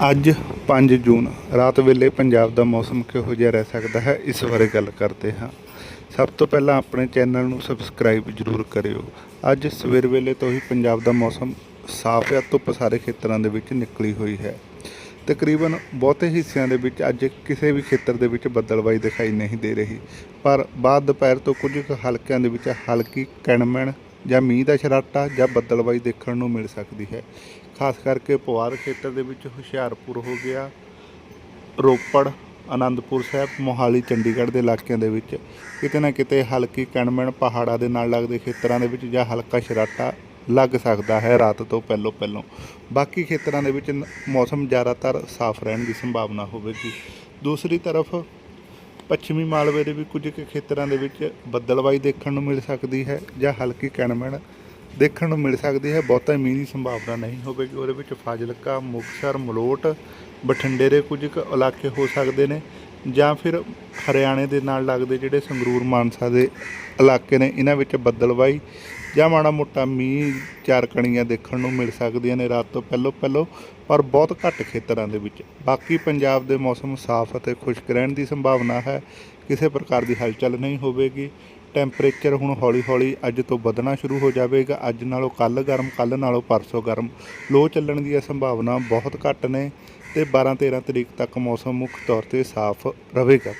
ਅੱਜ 5 ਜੂਨ, ਰਾਤ ਵੇਲੇ ਪੰਜਾਬ ਦਾ ਮੌਸਮ ਕਿਹੋ ਜਿਹਾ ਰਹਿ ਸਕਦਾ ਹੈ, ਇਸ ਬਾਰੇ ਗੱਲ ਕਰਦੇ ਹਾਂ। ਸਭ ਤੋਂ ਪਹਿਲਾਂ ਆਪਣੇ ਚੈਨਲ ਨੂੰ ਸਬਸਕ੍ਰਾਈਬ ਜ਼ਰੂਰ ਕਰਿਓ। ਅੱਜ ਸਵੇਰ ਵੇਲੇ ਤੋਂ ਹੀ ਪੰਜਾਬ ਦਾ ਮੌਸਮ ਸਾਫ਼ ਹੈ, ਧੁੱਪ ਸਾਰੇ ਖੇਤਰਾਂ ਦੇ ਵਿੱਚ ਨਿਕਲੀ ਹੋਈ ਹੈ। ਤਕਰੀਬਨ ਬਹੁਤੇ ਹਿੱਸਿਆਂ ਦੇ ਵਿੱਚ ਅੱਜ ਕਿਸੇ ਵੀ ਖੇਤਰ ਦੇ ਵਿੱਚ ਬੱਦਲਬਾਈ ਦਿਖਾਈ ਨਹੀਂ ਦੇ ਰਹੀ, ਪਰ ਬਾਅਦ ਦੁਪਹਿਰ ਤੋਂ ਕੁਝ ਕੁ ਹਲਕਿਆਂ ਦੇ ਵਿੱਚ ਹਲਕੀ ਕਣਮਣ ਜਾਂ ਮੀਂਹ ਦਾ ਛਰਾਟਾ ਜਾਂ ਬੱਦਲਬਾਈ ਦੇਖਣ ਨੂੰ ਮਿਲ ਸਕਦੀ ਹੈ। ਖਾਸ ਕਰਕੇ ਪਵਾਰ ਖੇਤਰ ਦੇ ਵਿੱਚ ਹੁਸ਼ਿਆਰਪੁਰ ਹੋ ਗਿਆ, ਰੋਪੜ ਆਨੰਦਪੁਰ ਸਾਹਿਬ, ਮੋਹਾਲੀ, ਚੰਡੀਗੜ੍ਹ ਦੇ ਇਲਾਕਿਆਂ ਦੇ ਵਿੱਚ। ਕਿਤੇ ਨਾ ਕਿਤੇ ਹਲਕੀ ਕਣਮਣ ਪਹਾੜਾਂ ਦੇ ਨਾਲ ਲੱਗਦੇ ਖੇਤਰਾਂ ਦੇ ਵਿੱਚ ਜਾਂ ਹਲਕਾ ਛਰਾਟਾ ਲੱਗ ਸਕਦਾ ਹੈ ਰਾਤ ਤੋਂ ਪਹਿਲੋਂ ਪਹਿਲੋਂ। ਬਾਕੀ ਖੇਤਰਾਂ ਦੇ ਵਿੱਚ ਮੌਸਮ ਜ਼ਿਆਦਾਤਰ ਸਾਫ਼ ਰਹਿਣ ਦੀ ਸੰਭਾਵਨਾ ਹੋਵੇਗੀ। ਦੂਸਰੀ ਤਰਫ ਪੱਛਮੀ ਮਾਲਵੇ ਦੇ ਵੀ ਕੁਝ ਕੁ ਖੇਤਰਾਂ ਦੇ ਵਿੱਚ ਬੱਦਲਬਾਈ ਦੇਖਣ ਨੂੰ ਮਿਲ ਸਕਦੀ ਹੈ ਜਾਂ ਹਲਕੀ ਕਣਮਣ ਦੇਖਣ ਨੂੰ ਮਿਲ ਸਕਦੀ ਹੈ। ਬਹੁਤਾ ਮੀਂਹ ਦੀ ਸੰਭਾਵਨਾ ਨਹੀਂ ਹੋਵੇਗੀ। ਉਹਦੇ ਵਿੱਚ ਫਾਜ਼ਿਲਕਾ, ਮੁਕਤਸਰ, ਮਲੋਟ, ਬਠਿੰਡੇ ਦੇ ਕੁਝ ਕੁ ਇਲਾਕੇ ਹੋ ਸਕਦੇ ਨੇ। ਜਾਂ ਫਿਰ ਹਰਿਆਣੇ ਦੇ ਨਾਲ ਲੱਗਦੇ ਜਿਹੜੇ ਸੰਗਰੂਰ ਮਾਨਸਾ ਦੇ ਇਲਾਕੇ ਨੇ, ਇਹਨਾਂ ਵਿੱਚ ਬੱਦਲਬਾਈ ਜਾਂ ਮਾੜਾ ਮੋਟਾ ਮੀਂਹ, ਚਾਰ ਕਣੀਆਂ ਦੇਖਣ ਨੂੰ ਮਿਲ ਸਕਦੀਆਂ ਨੇ ਰਾਤ ਤੋਂ ਪਹਿਲੋਂ ਪਹਿਲੋਂ, ਪਰ ਬਹੁਤ ਘੱਟ ਖੇਤਰਾਂ ਦੇ ਵਿੱਚ। ਬਾਕੀ ਪੰਜਾਬ ਦੇ ਮੌਸਮ ਸਾਫ਼ ਅਤੇ ਖੁਸ਼ਕ ਰਹਿਣ ਦੀ ਸੰਭਾਵਨਾ ਹੈ। ਕਿਸੇ ਪ੍ਰਕਾਰ ਦੀ ਹਲਚਲ ਨਹੀਂ ਹੋਵੇਗੀ। ਟੈਂਪਰੇਚਰ ਹੁਣ ਹੌਲੀ-ਹੌਲੀ ਅੱਜ ਤੋਂ ਵਧਣਾ ਸ਼ੁਰੂ ਹੋ ਜਾਵੇਗਾ। ਅੱਜ ਨਾਲੋਂ ਕੱਲ ਗਰਮ ਕੱਲ ਨਾਲੋਂ ਪਰਸੋਂ ਗਰਮ। ਲੋ ਚੱਲਣ ਦੀ ਸੰਭਾਵਨਾ ਬਹੁਤ ਘੱਟ ਨੇ। ਤੇ 12-13 ਤਰੀਕ ਤੱਕ ਮੌਸਮ ਮੁੱਖ ਤੌਰ ਤੇ ਸਾਫ਼ ਰਹੇਗਾ।